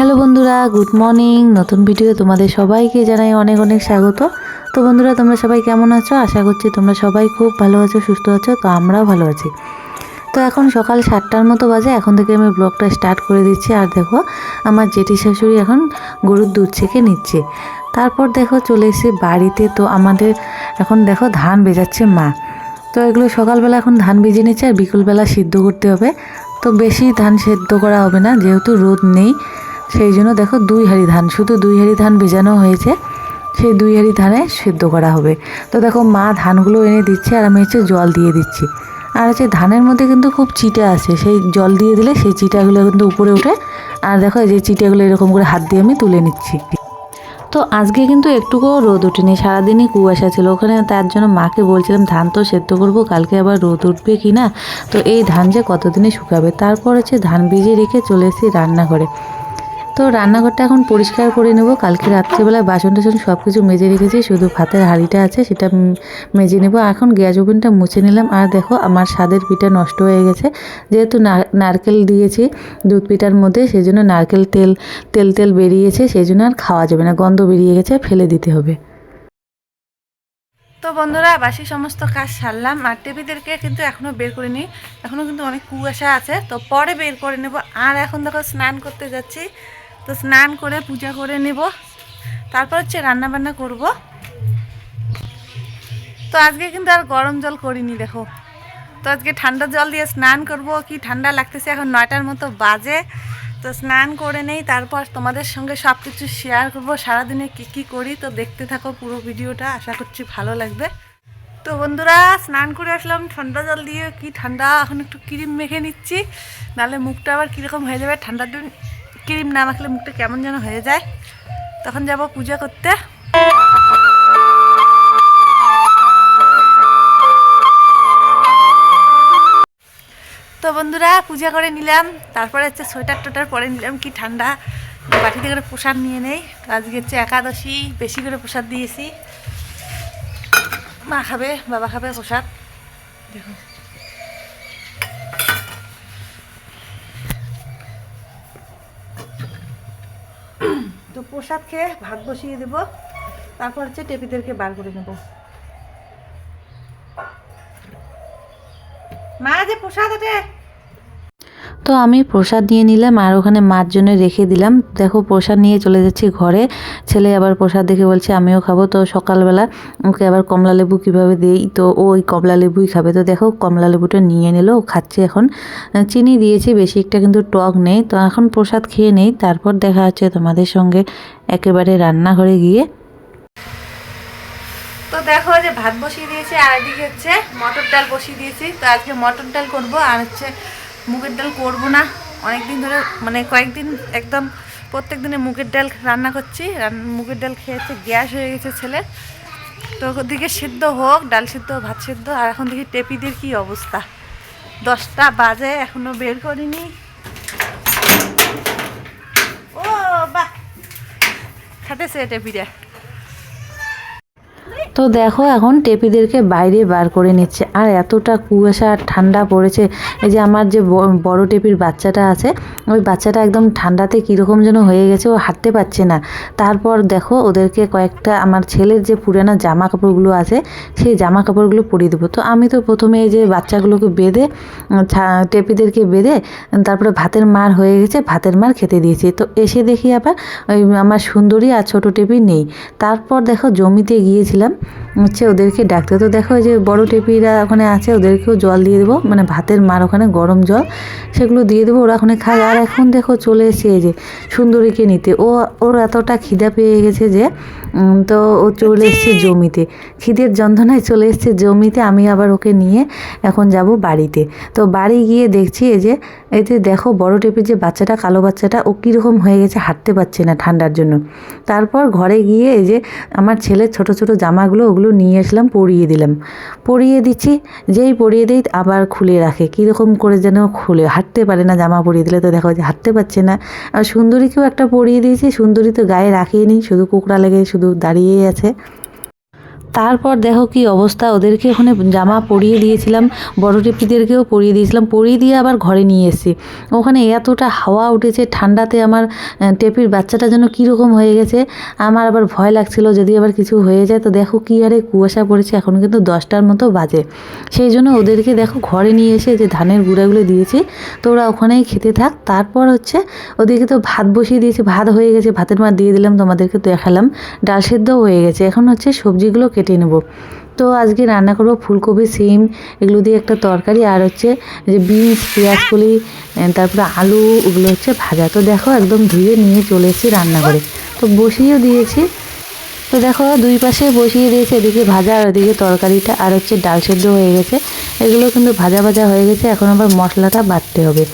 Hello বন্ধুরা, good morning. নতুন video তোমাদের সবাইকে জানাই অনেক অনেক স্বাগত। তো বন্ধুরা, তোমরা সবাই কেমন আছো? আশা করছি তোমরা সবাই খুব ভালো আছো, সুস্থ আছো, তো আমরাও ভালো আছি। তো এখন সকাল সাতটার মতো বাজে, এখন থেকে আমি ব্লগটা স্টার্ট করে দিচ্ছি। আর দেখো, আমার জেঠি শাশুড়ি এখন গরুর দুধ ছেঁকে নিচ্ছে। তারপর দেখো, চলে এসেছি বাড়িতে। তো আমাদের এখন দেখো, ধান বেজাচ্ছে মা। তো এগুলো সকালবেলা এখন ধান ভিজে নিচ্ছে, আর বিকেলবেলা সিদ্ধ করতে হবে। তো বেশি ধান সেদ্ধ করা হবে না, যেহেতু রোদ নেই। সেই জন্য দেখো দুই হাঁড়ি ধান, শুধু দুই হাঁড়ি ধান ভেজানো হয়েছে, সেই দুই হাঁড়ি ধানে সেদ্ধ করা হবে। তো দেখো মা ধানগুলো এনে দিচ্ছে আর আমি হচ্ছে জল দিয়ে দিচ্ছি। আর হচ্ছে ধানের মধ্যে কিন্তু খুব চিটা আছে, সেই জল দিয়ে দিলে সেই চিটাগুলো কিন্তু উপরে উঠে আর দেখো যে চিটাগুলো এরকম করে হাত দিয়ে আমি তুলে নিচ্ছি। তো আজকে কিন্তু একটুকুও রোদ ওঠেনি, সারাদিনই কুয়াশা ছিল। ওখানে তার জন্য মাকে বলছিলাম, ধান তো সেদ্ধ করব, কালকে আবার রোদ উঠবে কি না? তো এই ধান যে কতদিনে শুকাবে? তারপর হচ্ছে ধান ভিজিয়ে রেখে চলে এসেছি রান্নাঘরে। তো রান্নাঘরটা এখন পরিষ্কার করে নেব। কালকে রাত্রেবেলা বাসন টাসন সব কিছু মেজে রেখেছি, শুধু ভাতের হাঁড়িটা আছে সেটা মেজে নেব। এখন গ্যাস ওভেনটা মুছে নিলাম। আর দেখো, আমার স্বাদের পিঠা নষ্ট হয়ে গেছে। যেহেতু নারকেল দিয়েছি দুধ পিঠার মধ্যে সেই জন্য নারকেল তেল তেল তেল বেরিয়েছে সেই জন্য আর খাওয়া যাবে না। গন্ধ বেরিয়ে গেছে ফেলে দিতে হবে। তো বন্ধুরা, বাসি সমস্ত কাজ সারলাম। আর টেবিদেরকে কিন্তু এখনও বের করিনি। এখনও কিন্তু অনেক কুয়াশা আছে। তো পরে বের করে নেব। আর এখন দেখো, স্নান করতে যাচ্ছি। তো স্নান করে পূজা করে নেব। তারপর হচ্ছে রান্না বান্না করব। তো আজকে কিন্তু আর গরম জল করিনি, দেখো। তো আজকে ঠান্ডা জল দিয়ে স্নান করব। কি ঠান্ডা লাগতেছে, এখন নয়টার মতো বাজে। তো স্নান করে নেই, তারপর তোমাদের সঙ্গে সব কিছু শেয়ার করব। সারাদিনে কি কি করি, তো দেখতে থাকো পুরো ভিডিওটা, আশা করছি ভালো লাগবে। তো বন্ধুরা, স্নান করে আসলাম, ঠান্ডা জল দিয়ে। কি ঠান্ডা, এখন একটু ক্রিম মেখে নিচ্ছি। নাহলে মুখটা আবার কীরকম হয়ে যাবে, ঠান্ডার দিন ক্রিম না মাখলে মুখটা কেমন যেন হয়ে যায়। তখন যাব পূজা করতে। তো বন্ধুরা, পূজা করে নিলাম। তারপরে হচ্ছে সোয়েটার টোটার পরে নিলাম, কি ঠান্ডা। বাটিতে করে প্রসাদ নিয়ে নেই। আজকে হচ্ছে একাদশী, বেশি করে প্রসাদ দিয়েছি। মা খাবে, বাবা খাবে প্রসাদ। দেখো প্রসাদ খেয়ে ভাত বসিয়ে দেব। তারপর হচ্ছে টেপিদেরকে বার করে নেব। মা, যে প্রসাদ ওঠে! তো আমি প্রসাদ নিয়ে নিলাম আর ওখানে মার জন্য রেখে দিলাম। দেখো প্রসাদ নিয়ে চলে যাচ্ছি ঘরে। ছেলে আবার প্রসাদ দেখে বলছে, আমিও খাব। তো সকালবেলা ওকে আবার কমলা লেবু কীভাবে দিই? তো ও ওই কমলা লেবুই খাবে। তো দেখো কমলা লেবুটা নিয়ে নিল, ও খাচ্ছে এখন। চিনি দিয়েছি, বেশি একটা কিন্তু টক নেই। তো এখন প্রসাদ খেয়ে নেই। তারপর দেখা হচ্ছে তোমাদের সঙ্গে একেবারে রান্নাঘরে গিয়ে। তো দেখো যে ভাত বসিয়ে দিয়েছি, আর এদিকে হচ্ছে মটর ডাল বসিয়ে দিয়েছি। তো আজকে মটর ডাল করব, আর হচ্ছে মুগের ডাল করব না। অনেক দিন ধরে মানে কয়েকদিন একদম প্রত্যেক দিনে মুগের ডাল রান্না করছি। মুগের ডাল খেয়েছে গ্যাস হয়ে গেছে ছেলে তো ওদিকে সিদ্ধ হোক, ডাল সিদ্ধ, ভাত সিদ্ধ, আর এখন দেখি টেপিদের কি অবস্থা। দশটা বাজে, এখনও বের করিনি। ও বা খাটেছে টেপিটা তো দেখো এখন টেপিদেরকে বাইরে বার করে নিচ্ছে। আর এতটা কুয়াশা আর ঠান্ডা পড়েছে, এই যে আমার যে বড় টেপির বাচ্চাটা আছে, ওই বাচ্চাটা একদম ঠান্ডাতে কীরকম যেন হয়ে গেছে, ও হাঁটতে পারছে না। তারপর দেখো ওদেরকে কয়েকটা, আমার ছেলের যে পুরানো জামা কাপড়গুলো আছে, সেই জামা কাপড়গুলো পরিয়ে দেবো। তো আমি তো প্রথমে এই যে বাচ্চাগুলোকে বেঁধে টেপিদেরকে বেঁধে, তারপরে ভাতের মার হয়ে গেছে, ভাতের মার খেতে দিয়েছি। তো এসে দেখি আবার ওই আমার সুন্দরী আর ছোটো টেপি নেই। তারপর দেখো জমিতে গিয়েছিলাম হচ্ছে ওদেরকে ডাকতে। তো দেখো যে বড় টেপিরা ওখানে আছে, ওদেরকেও জল দিয়ে দেবো। মানে ভাতের মার ওখানে গরম জল, সেগুলো দিয়ে দেবো, ওরা ওখানে খায়। আর এখন দেখো চলে এসে যে সুন্দরীকে নিতে। ও, ওর এতটা খিদা পেয়ে গেছে যে তো ও চলে এসছে জমিতে। খিদের যন্ত্রণায় চলে এসছে জমিতে আমি আবার ওকে নিয়ে এখন যাব বাড়িতে। তো বাড়ি গিয়ে দেখছি এই যে এই যে দেখো বড় টেপির যে বাচ্চাটা কালো বাচ্চাটা ও কীরকম হয়ে গেছে হাঁটতে পারছে না ঠান্ডার জন্য। তারপর ঘরে গিয়ে এই যে আমার ছেলের ছোট ছোট জামাগুলো ওগুলো নিয়ে আসলাম পরিয়ে দিলাম। পরিয়ে দিচ্ছি যেই পরিয়ে দিই আবার খুলে রাখে। কীরকম করে যেন খুলে হাঁটতে পারে না জামা পরিয়ে দিলে। তো দেখো যে হাঁটতে পারছে না। আর সুন্দরীকেও একটা পরিয়ে দিয়েছি সুন্দরী তো গায়ে রাখিয়ে নি শুধু কুকড়া লেগে শুধু দাঁড়িয়েই আছে। তারপর দেখো কি অবস্থা, ওদেরকে ওখানে জামা পরিয়ে দিয়েছিলাম, বড় টিপিদেরকেও পরিয়ে দিয়েছিলাম, পরিয়ে দিয়ে আবার ঘরে নিয়ে এসেছি। ওখানে এতটা হাওয়া উঠেছে, ঠান্ডাতে আমার টেপির বাচ্চাটা যেন কীরকম হয়ে গেছে, আমার আবার ভয় লাগছিল যদি আবার কিছু হয়ে যায়, তো দেখো কী আরে কুয়াশা পড়েছে, এখন কিন্তু দশটার মতো বাজে। সেই জন্য ওদেরকে দেখো ঘরে নিয়ে এসে যে ধানের গুঁড়াগুলো দিয়েছি, তো ওরা ওখানেই খেতে থাক। তারপর হচ্ছে ওদেরকে তো ভাত বসিয়ে দিয়েছি, ভাত হয়ে গেছে, ভাতের মার দিয়ে দিলাম, তোমাদেরকে দেখালাম, ডাল সেদ্ধও হয়ে গেছে। এখন হচ্ছে সবজিগুলো কেটে নেব। তো আজকে রান্না করব ফুলকপি, সিম, এগুলো দিয়ে একটা তরকারি আর হচ্ছে যে বিনস, পেঁয়াজ, কলি তারপরে আলু, ওগুলো হচ্ছে ভাজা। তো দেখো একদম ধুয়ে নিয়ে চলে এসেছি রান্নাঘরে। তো বসিয়েও দিয়েছি। তো দেখো দুই পাশে বসিয়ে দিয়েছে, এদিকে ভাজা আর ওদিকে তরকারিটা আর হচ্ছে ডাল সেদ্ধ হয়ে গেছে। এগুলো কিন্তু ভাজা ভাজা হয়ে গেছে, এখন আবার মশলাটা বাটতে হবে।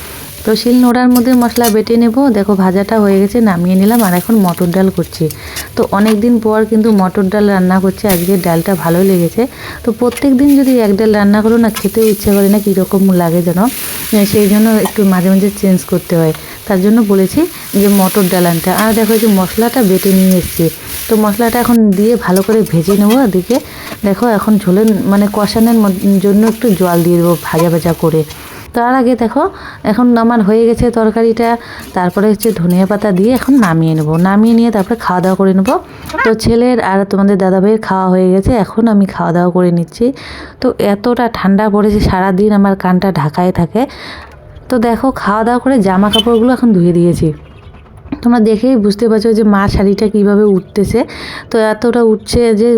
তো শিল নোড়ার মধ্যে মশলা বেটে নেব। দেখো, ভাজাটা হয়ে গেছে, নামিয়ে নিলাম, আর এখন মটর ডাল করছি। তো অনেক দিন পর কিন্তু মটর ডাল রান্না করছি, আজকে ডালটা ভালো লেগেছে। তো প্রত্যেক দিন যদি এক ডাল রান্না করো, না খেতেও ইচ্ছে করে না কীরকম লাগে যেন। সেই জন্য একটু মাঝে মাঝে চেঞ্জ করতে হয়। তার জন্য বলেছি যে মটর ডাল আনতে। আর দেখো যে মশলাটা বেটে নিয়ে এসেছি। তো মশলাটা এখন দিয়ে ভালো করে ভেজে নেব ওদিকে। দেখো, এখন ঝোলের মানে কষানোর জন্য একটু জল দিয়ে দেবো ভাজা ভাজা করে। তার আগে দেখো, এখন আমার হয়ে গেছে তরকারিটা, তারপরে হচ্ছে ধনিয়া পাতা দিয়ে এখন নামিয়ে নেব। নামিয়ে নিয়ে তারপরে খাওয়া দাওয়া করে নেব। তো ছেলের আর তোমাদের দাদাভাইয়ের খাওয়া হয়ে গেছে, এখন আমি খাওয়া দাওয়া করে নিচ্ছি। তো এতটা ঠান্ডা পড়েছে, সারাদিন আমার কানটা ঢাকায় থাকে। তো দেখো, খাওয়া দাওয়া করে জামা কাপড়গুলো এখন ধুয়ে দিয়েছি। তোমরা দেখেই বুঝতে পারছ যে মা শাড়িটা কীভাবে উঠতেছে। তো এতটা উঠছে যে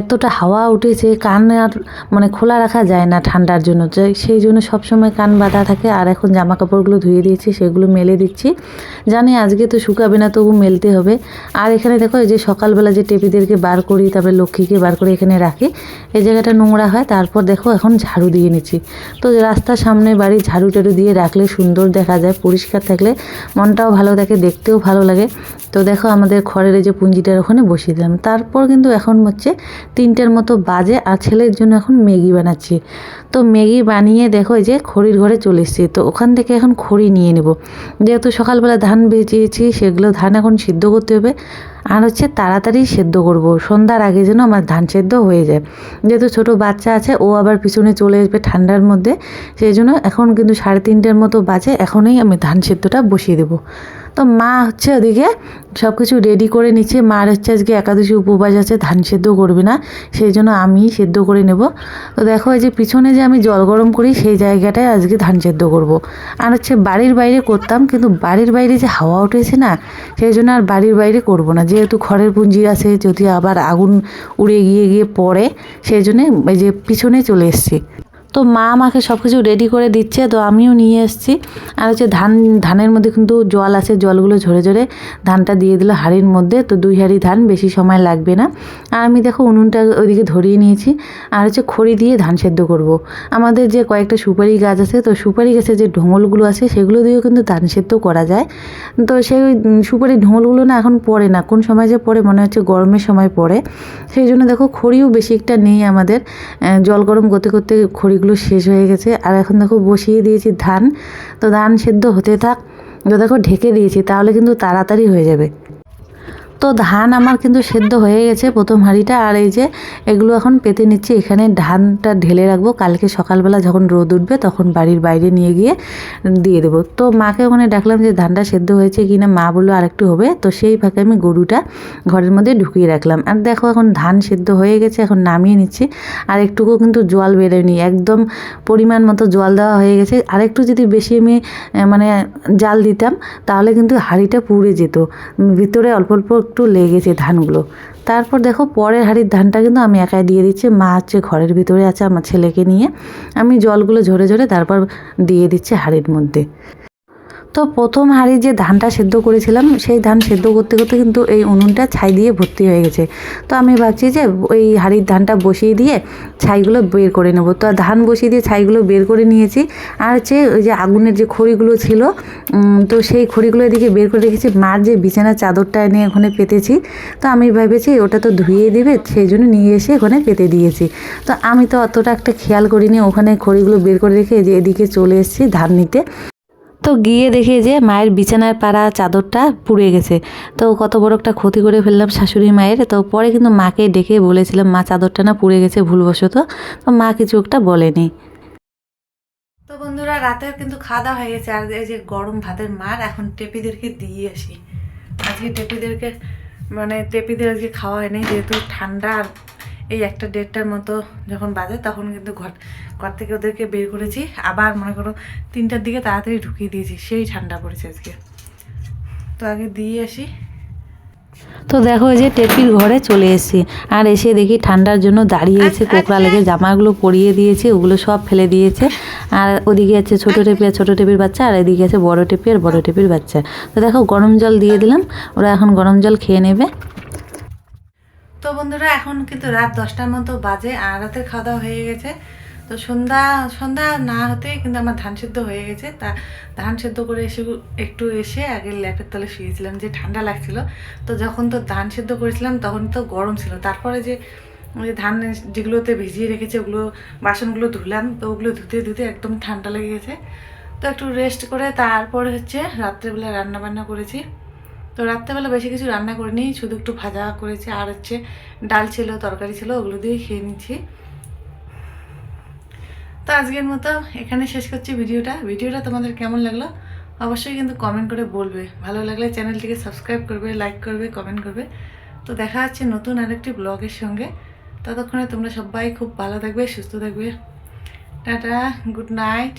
এতটা হাওয়া উঠেছে, কান আর মানে খোলা রাখা যায় না ঠান্ডার জন্য। সেই জন্য সবসময় কান বাঁধা থাকে আর এখন জামা কাপড়গুলো ধুয়ে দিয়েছি, সেগুলো মেলে দিচ্ছি। জানি আজকে তো শুকাবে না, তবু মেলতে হবে। আর এখানে দেখো, এই যে সকালবেলা যে টেপিদেরকে বার করি, তারপরে লক্ষ্মীকে বার করে এখানে রাখি, এই জায়গাটা নোংরা হয়। তারপর দেখো, এখন ঝাড়ু দিয়ে নিচ্ছি। তো রাস্তার সামনে বাড়ি ঝাড়ু টাড়ু দিয়ে রাখলে সুন্দর দেখা যায়, পরিষ্কার থাকলে মনটাও ভালো থাকে, দেখতেও লাগে। তো দেখো আমাদের খড়ের এই যে পুঞ্জিটার ওখানে বসিয়ে দিলাম। তারপর কিন্তু এখন হচ্ছে তিনটের মতো বাজে আর ছেলের জন্য এখন ম্যাগি বানাচ্ছি। তো ম্যাগি বানিয়ে দেখো যে খড়ির ঘরে চলে এসেছি। তো ওখান থেকে এখন খড়ি নিয়ে নেব। যেহেতু সকালবেলা ধান বেঁচিয়েছি সেগুলো ধান এখন সিদ্ধ করতে হবে। আর হচ্ছে তাড়াতাড়ি সেদ্ধ করব। সন্ধ্যার আগে যেন আমার ধান সেদ্ধ হয়ে যায়। যেহেতু ছোট বাচ্চা আছে, ও আবার পিছনে চলে আসবে ঠান্ডার মধ্যে, সেই জন্য এখন কিন্তু সাড়ে তিনটের মতো বাজে, এখনই আমি ধান সেদ্ধটা বসিয়ে দেবো। তো মা হচ্ছে ওদিকে সব কিছু রেডি করে নিচ্ছে। মার হচ্ছে আজকে একাদশী উপবাস আছে, ধান সেদ্ধ করবে না, সেই জন্য আমি সেদ্ধ করে নেব। তো দেখো এই যে পিছনে যে আমি জল গরম করি, সেই জায়গাটায় আজকে ধান সেদ্ধ করব। আর হচ্ছে বাড়ির বাইরে করতাম, কিন্তু বাড়ির বাইরে যে হাওয়া উঠেছে না, সেই জন্য আর বাড়ির বাইরে করব না। যেহেতু খড়ের পুঞ্জি আছে, যদি আবার আগুন উড়ে গিয়ে গিয়ে পড়ে, সেই জন্যে এই যে পিছনে চলে এসেছি। তো মা আমাকে সব কিছু রেডি করে দিচ্ছে, তো আমিও নিয়ে এসেছি। আর হচ্ছে ধান, ধানের মধ্যে কিন্তু জল আছে, জলগুলো ঝরে ঝরে ধানটা দিয়ে দিল হাঁড়ির মধ্যে, তো দুই হাঁড়ি ধান বেশি সময় লাগবে না। আর আমি দেখো উনুনটা ওইদিকে ধরিয়ে নিয়েছি, আর হচ্ছে খড়ি দিয়ে ধান সেদ্ধ করব। আমাদের যে কয়েকটা সুপারি গাছ আছে, তো সুপারি গাছের যে ঢোঙলগুলো আছে, সেগুলো দিয়েও কিন্তু ধান সেদ্ধ করা যায়। তো সেই সুপারি ঢোঙলগুলো না এখন পড়ে না, কোন সময় যে পড়ে মনে হচ্ছে গরমের সময় পড়ে। সেই জন্য দেখো খড়িও বেশি একটা নেই আমাদের জল গরম করতে করতে খড়িগুলো শেষ হয়ে গেছে। আর এখন দেখো বসিয়ে দিয়েছি ধান। তো ধান সেদ্ধ হতে থাক। দেখো ঢেকে দিয়েছি, তাহলে কিন্তু তাড়াতাড়ি হয়ে যাবে। তো ধান আমার কিন্তু সেদ্ধ হয়ে গেছে প্রথম হাঁড়িটা, আর এই যে এগুলো এখন পেতে নিচ্ছি। এখানে ধানটা ঢেলে রাখব। কালকে সকালবেলা যখন রোদ উঠবে তখন বাড়ির বাইরে নিয়ে গিয়ে দিয়ে দেবো। তো মাকে ওখানে ডাকলাম যে ধানটা সেদ্ধ হয়েছে কি না মা বলল আরেকটু হবে। তো সেই ফাঁকে আমি গরুটা ঘরের মধ্যে ঢুকিয়ে রাখলাম। আর দেখো এখন ধান সেদ্ধ হয়ে গেছে, এখন নামিয়ে নিচ্ছি। আর একটুকু কিন্তু জল বেরোয়নি, একদম পরিমাণ মতো জল দেওয়া হয়ে গেছে। আরেকটু যদি বেশি আমি মানে জাল দিতাম, তাহলে কিন্তু হাঁড়িটা পুড়ে যেত। ভিতরে অল্প অল্প একটু লেগেছে ধানগুলো। তারপর দেখো পরের হাড়ির ধানটা কিন্তু আমি একাই দিয়ে দিচ্ছি। মা হচ্ছে ঘরের ভিতরে আছে আমার ছেলেকে নিয়ে। আমি জলগুলো ঝরে ঝরে তারপর দিয়ে দিচ্ছি হাড়ির মধ্যে। তো প্রথম হাঁড়ি যে ধানটা সেদ্ধ করেছিলাম, সেই ধান সেদ্ধ করতে করতে কিন্তু এই উনুনটা ছাই দিয়ে ভর্তি হয়ে গেছে। তো আমি ভাবছি যে ওই হাঁড়ির ধানটা বসিয়ে দিয়ে ছাইগুলো বের করে নেব। তো ধান বসিয়ে দিয়ে ছাইগুলো বের করে নিয়েছি। আর হচ্ছে ওই যে আগুনের যে খড়িগুলো ছিল তো সেই খড়িগুলো এদিকে বের করে রেখেছি। মার যে বিছানার চাদরটা এনে ওখানে পেতেছি, তো আমি ভেবেছি ওটা তো ধুয়ে দিবে, সেই জন্য নিয়ে এসে ওখানে পেতে দিয়েছি। তো আমি তো অতটা একটা খেয়াল করিনি, ওখানে খড়িগুলো বের করে রেখে যে এদিকে চলে এসেছি ধান নিতে। তো গিয়ে দেখে যে মায়ের বিছানার পাড়া চাদরটা পুড়ে গেছে। তো কত বড় একটা ক্ষতি করে ফেললাম শাশুড়ি মায়ের। তো পরে কিন্তু মাকে ডেকে বলেছিলাম, মা, চাদরটা না পুড়ে গেছে, ভুলবশত। তো মা কিছু একটা বলেনি। তো বন্ধুরা রাতেও কিন্তু খাওয়া হয়ে গেছে। আর এই যে গরম ভাতের মার, এখন টেপিদেরকে দিয়ে আসি। আজকে টেপিদেরকে মানে টেপিদের আজকে খাওয়া হয়নি। যেহেতু ঠান্ডা, আর এই একটা দেড়টার মতো যখন বাজে, তখন কিন্তু ঘর ঘর থেকে ওদেরকে বের করেছি। আবার মনে করো তিনটার দিকে তাড়াতাড়ি ঢুকিয়ে দিয়েছি সেই ঠান্ডা পড়েছে আজকে। তো আগে দিয়ে আসি। তো দেখো যে টেপির ঘরে চলে এসেছি আর এসে দেখি ঠান্ডার জন্য দাঁড়িয়েছে কোকড়া লেগে জামাগুলো পরিয়ে দিয়েছে ওগুলো সব ফেলে দিয়েছে। আর ওদিকে আছে ছোটো টেপি আর ছোটো টেপির বাচ্চা আর এদিকে আছে বড় টেপি আর বড় টেপির বাচ্চা। তো দেখো গরম জল দিয়ে দিলাম ওরা এখন গরম জল খেয়ে নেবে। তো বন্ধুরা এখন কিন্তু রাত দশটার মতো বাজে আর রাতের খাওয়া দাওয়া হয়ে গেছে। তো সন্ধ্যা সন্ধ্যা না হতেই কিন্তু আমার ধান সেদ্ধ হয়ে গেছে। তা ধান সেদ্ধ করে এসে একটু এসে আগে ল্যাপের তলে শুয়েছিলাম, যে ঠান্ডা লাগছিল। তো যখন তো ধান সেদ্ধ করেছিলাম তখন তো গরম ছিল। তারপরে যে ওই ধান যেগুলোতে ভিজিয়ে রেখেছে, ওগুলো বাসনগুলো ধুলাম। তো ওগুলো ধুতে ধুতে একদম ঠান্ডা লেগে গেছে। তো একটু রেস্ট করে তারপরে হচ্ছে রাত্রেবেলা রান্না বান্না করেছি। তো রাত্রেবেলা বেশি কিছু রান্না করিনি, শুধু একটু ভাজা করেছি। আর হচ্ছে ডাল ছিল, তরকারি ছিল, ওগুলো দিয়ে খেয়ে নিচ্ছি। তো আজকের মতো এখানে শেষ করছি ভিডিওটা। ভিডিওটা তোমাদের কেমন লাগল অবশ্যই কিন্তু কমেন্ট করে বলবে। ভালো লাগলে চ্যানেলটিকে সাবস্ক্রাইব করবে লাইক করবে কমেন্ট করবে। তো দেখা হচ্ছে নতুন আরেকটি ব্লগের সঙ্গে। ততক্ষণে তোমরা সবাই খুব ভালো থাকবে, সুস্থ থাকবে। Tata good night